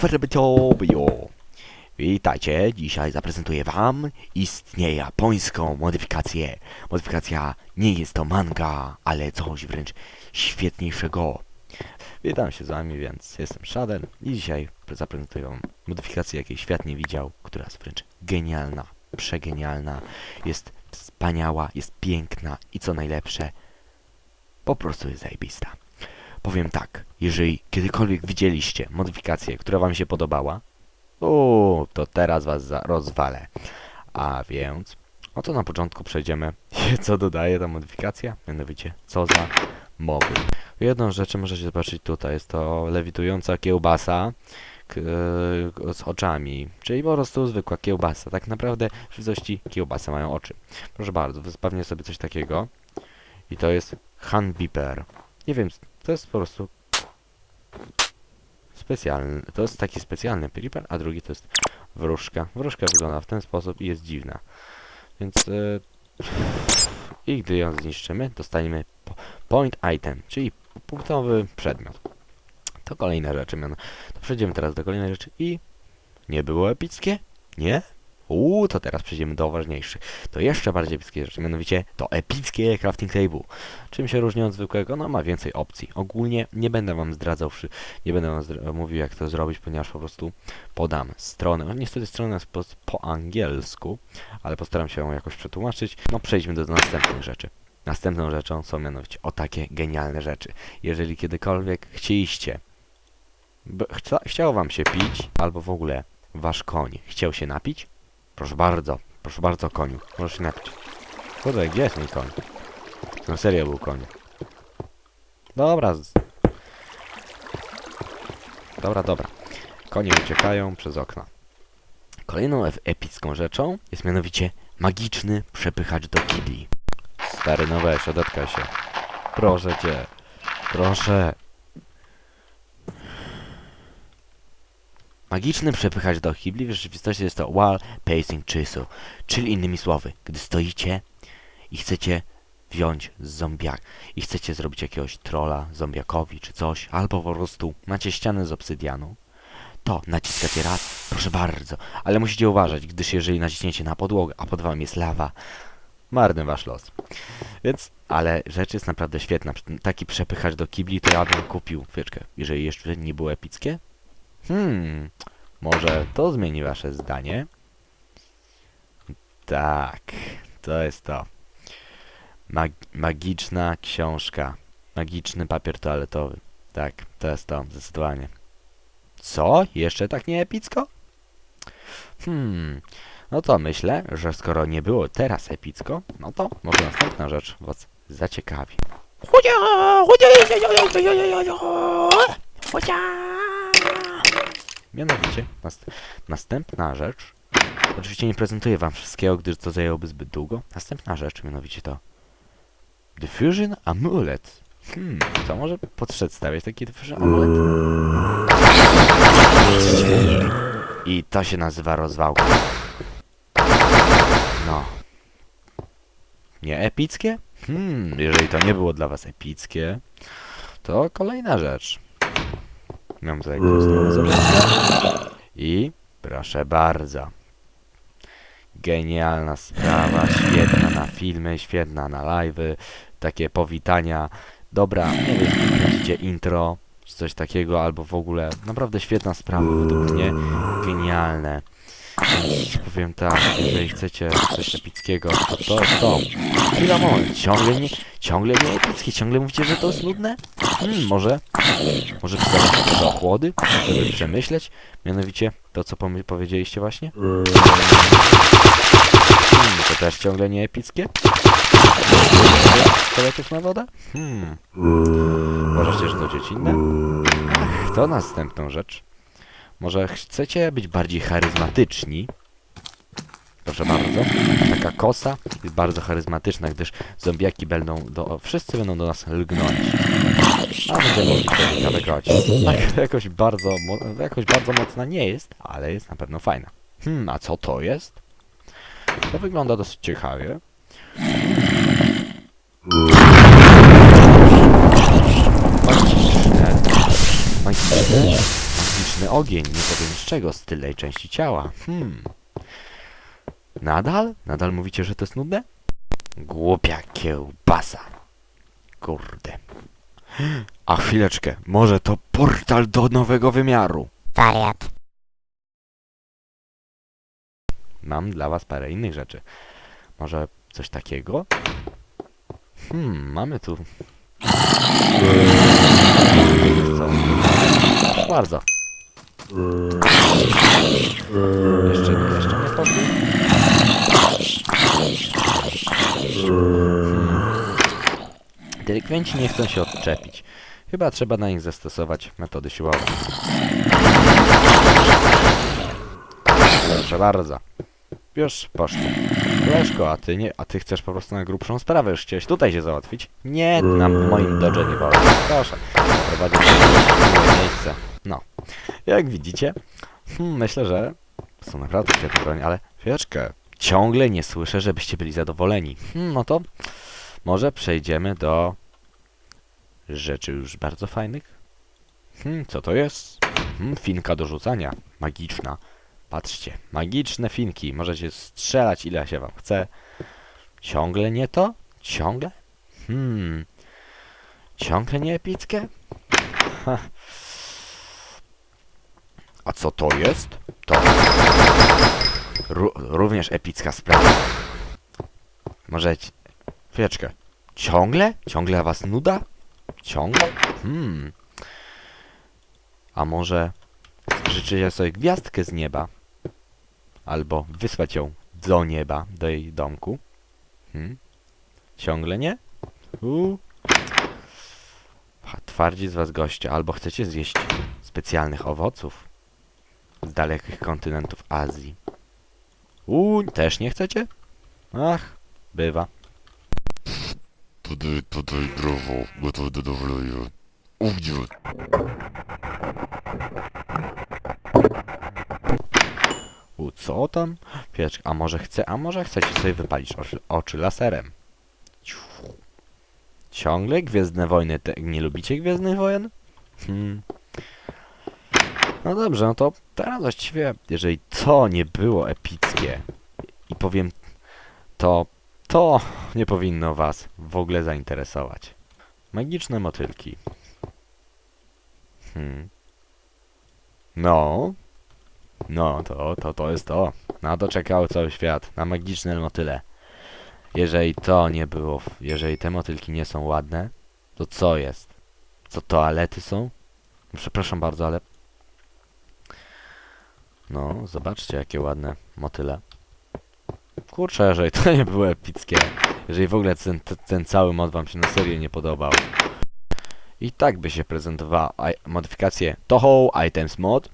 Ferbecio. Witajcie, dzisiaj zaprezentuję wam istnieje japońską modyfikację. Modyfikacja nie jest to manga, ale coś wręcz świetniejszego. Witam się z wami, więc jestem Shaden i dzisiaj zaprezentuję wam modyfikację, jakiej świat nie widział, która jest wręcz genialna, przegenialna, jest wspaniała, jest piękna i co najlepsze, po prostu jest zajebista. Powiem tak, jeżeli kiedykolwiek widzieliście modyfikację, która wam się podobała, o, to teraz was rozwalę. A więc, oto na początku przejdziemy, co dodaje ta modyfikacja, mianowicie co za mowy. Jedną rzecz możecie zobaczyć tutaj, jest to lewitująca kiełbasa z oczami, czyli po prostu zwykła kiełbasa. Tak naprawdę w rzeczywistości kiełbasy mają oczy. Proszę bardzo, wyspawnię sobie coś takiego i to jest Handbiper. Nie wiem, to jest po prostu specjalny, to jest taki specjalny Piper, a drugi to jest wróżka. Wróżka wygląda w ten sposób i jest dziwna. Więc e, i gdy ją zniszczymy, dostaniemy po- point item, czyli punktowy przedmiot. To kolejne rzeczy. To przejdziemy teraz do kolejnej rzeczy i nie było epickie? Nie? Uuu, to teraz przejdziemy do ważniejszych. To jeszcze bardziej epickie rzeczy, mianowicie to epickie crafting table. Czym się różni od zwykłego? No ma więcej opcji. Ogólnie nie będę wam zdradzał, nie będę wam mówił jak to zrobić, ponieważ po prostu podam stronę. No, niestety strona jest po, po angielsku, ale postaram się ją jakoś przetłumaczyć. No przejdźmy do, następnych rzeczy. Następną rzeczą są mianowicie o takie genialne rzeczy. Jeżeli kiedykolwiek chcieliście, chca, chciało wam się pić, albo w ogóle wasz koń chciał się napić, proszę bardzo, proszę bardzo koniu, możesz się napić. Kurde, gdzie jest mój koń? No serio był koń. Dobra. Dobra, dobra. Konie uciekają przez okno. Kolejną ep- epicką rzeczą jest mianowicie magiczny przepychacz do kibli. Stary, no weź, odetkaj się. Proszę cię. Proszę. Magiczny przepychacz do kibli w rzeczywistości jest to wall pacing chisel, czyli innymi słowy, gdy stoicie i chcecie wziąć zombiak i chcecie zrobić jakiegoś trolla zombiakowi czy coś, albo po prostu macie ścianę z obsydianu, to naciskacie raz, proszę bardzo, ale musicie uważać, gdyż jeżeli naciśniecie na podłogę, a pod wami jest lawa, marny wasz los. Więc, ale rzecz jest naprawdę świetna. Taki przepychacz do kibli to ja bym kupił, wieczkę, jeżeli jeszcze nie było epickie. Hmm, może to zmieni wasze zdanie? Tak, to jest to. Mag magiczna książka. Magiczny papier toaletowy. Tak, to jest to, zdecydowanie. Co? Jeszcze tak nie epicko? Hmm, no to myślę, że skoro nie było teraz epicko, no to może następna rzecz was zaciekawi. Mianowicie, nast następna rzecz, oczywiście nie prezentuję wam wszystkiego, gdyż to zajęłoby zbyt długo. Następna rzecz, mianowicie to Diffusion Amulet. Hmm, co może przedstawiać taki Diffusion Amulet? I to się nazywa rozwałka. No. Nie epickie? Hmm, jeżeli to nie było dla was epickie, to kolejna rzecz. Tutaj prostą zobaczkę. I proszę bardzo. Genialna sprawa, świetna na filmy, świetna na live'y, takie powitania. Dobra, nie wiem, widzicie intro, czy coś takiego, albo w ogóle naprawdę świetna sprawa według mnie, genialne. Więc powiem tak, jeżeli chcecie coś epickiego, to to to. Chwila, moment, ciągle nie, ciągle nie epickie, ciągle mówicie, że to jest nudne? Hmm, może, może do ochłody, żeby przemyśleć, mianowicie to, co powiedzieliście właśnie? Hmm, to też ciągle nie epickie? Koletów na wodę? Hmm. Uważacie, że to dziecinne? Ach, to następną rzecz. Może chcecie być bardziej charyzmatyczni? Proszę bardzo. Taka kosa jest bardzo charyzmatyczna, gdyż zombiaki będą do... Wszyscy będą do nas lgnąć. A będziemy mogli. Tak, jakoś bardzo, jakoś bardzo mocna nie jest, ale jest na pewno fajna. Hmm, a co to jest? To wygląda dosyć ciekawie. Magiczne. Magiczne Sztuczny ogień, nie powiem z czego, z tylnej części ciała. Hmm. Nadal? Nadal mówicie, że to jest nudne? Głupia kiełbasa. Kurde. A chwileczkę, może to portal do nowego wymiaru. Wariat. Mam dla was parę innych rzeczy. Może coś takiego? Hmm, mamy tu... Co? Bardzo. Jeszcze nie, jeszcze nie? Hmm. Delikwenci nie chcą się odczepić. Chyba trzeba na nich zastosować metody siłowe. Proszę bardzo. Już poszli. Koleżko, a ty nie, a ty chcesz po prostu na grubszą sprawę, już chciałeś tutaj się załatwić? Nie, na moim dodże nie wolno. Proszę, prowadzić miłe miejsce. Jak widzicie, hmm, myślę, że są naprawdę świetne broń, ale chwileczkę, ciągle nie słyszę, żebyście byli zadowoleni. Hmm, no to może przejdziemy do rzeczy już bardzo fajnych. Hmm, co to jest? Hmm, finka do rzucania, magiczna. Patrzcie, magiczne finki. Możecie strzelać ile się wam chce. Ciągle nie to? Ciągle? Hmm. Ciągle nie epickie? Ha. A co to jest? To. Ró również epicka sprawa. Możecie... Chwileczkę. Ciągle? Ciągle was nuda? Ciągle? Hmm. A może życzycie sobie gwiazdkę z nieba? Albo wysłać ją do nieba, do jej domku? Hmm? Ciągle nie? Uuu. Twardzi z was goście. Albo chcecie zjeść specjalnych owoców z dalekich kontynentów Azji. Uuu, też nie chcecie? Ach, bywa. Tutaj, tutaj prawo, gotowe do dowolenia. U, co tam? Chwileczkę, a może chce, a może chcecie sobie wypalić oczy, oczy laserem? Ciągle Gwiezdne Wojny, te, nie lubicie Gwiezdnych Wojen? Hmm. No dobrze, no to teraz właściwie, jeżeli to nie było epickie i powiem to, to nie powinno was w ogóle zainteresować. Magiczne motylki. Hmm. No, no, to, to, to jest to. Na to czekał cały świat. Na magiczne motyle. Jeżeli to nie było, jeżeli te motylki nie są ładne, to co jest? Co toalety są? Przepraszam bardzo, ale... No, zobaczcie jakie ładne motyle. Kurczę, jeżeli to nie było epickie, jeżeli w ogóle ten, ten, cały mod wam się na serio nie podobał, i tak by się prezentowała modyfikacje Toho Items Mod,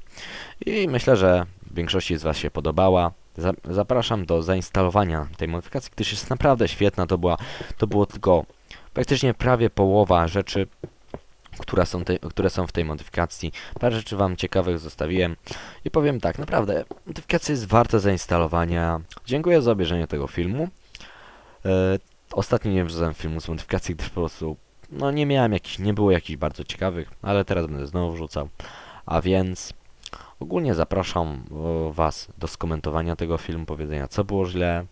i myślę, że większości z Was się podobała. Za zapraszam do zainstalowania tej modyfikacji, gdyż jest naprawdę świetna. To, była, to było tylko praktycznie prawie połowa rzeczy, która są te, które są w tej modyfikacji. Parę rzeczy Wam ciekawych zostawiłem i powiem tak, naprawdę modyfikacja jest warta zainstalowania. Dziękuję za obejrzenie tego filmu. E, ostatnio nie wrzucałem filmu z modyfikacji, gdyż po prostu no nie miałem jakichś, nie było jakichś bardzo ciekawych, ale teraz będę znowu wrzucał. A więc Ogólnie zapraszam o, Was do skomentowania tego filmu, powiedzenia co było źle.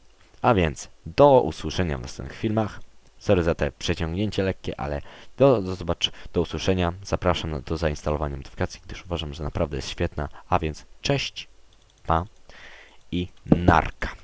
A więc do usłyszenia w następnych filmach. Sorry za te przeciągnięcie lekkie, ale do, do, zobacz, do usłyszenia. Zapraszam do zainstalowania modyfikacji, gdyż uważam, że naprawdę jest świetna. A więc cześć, pa i narka.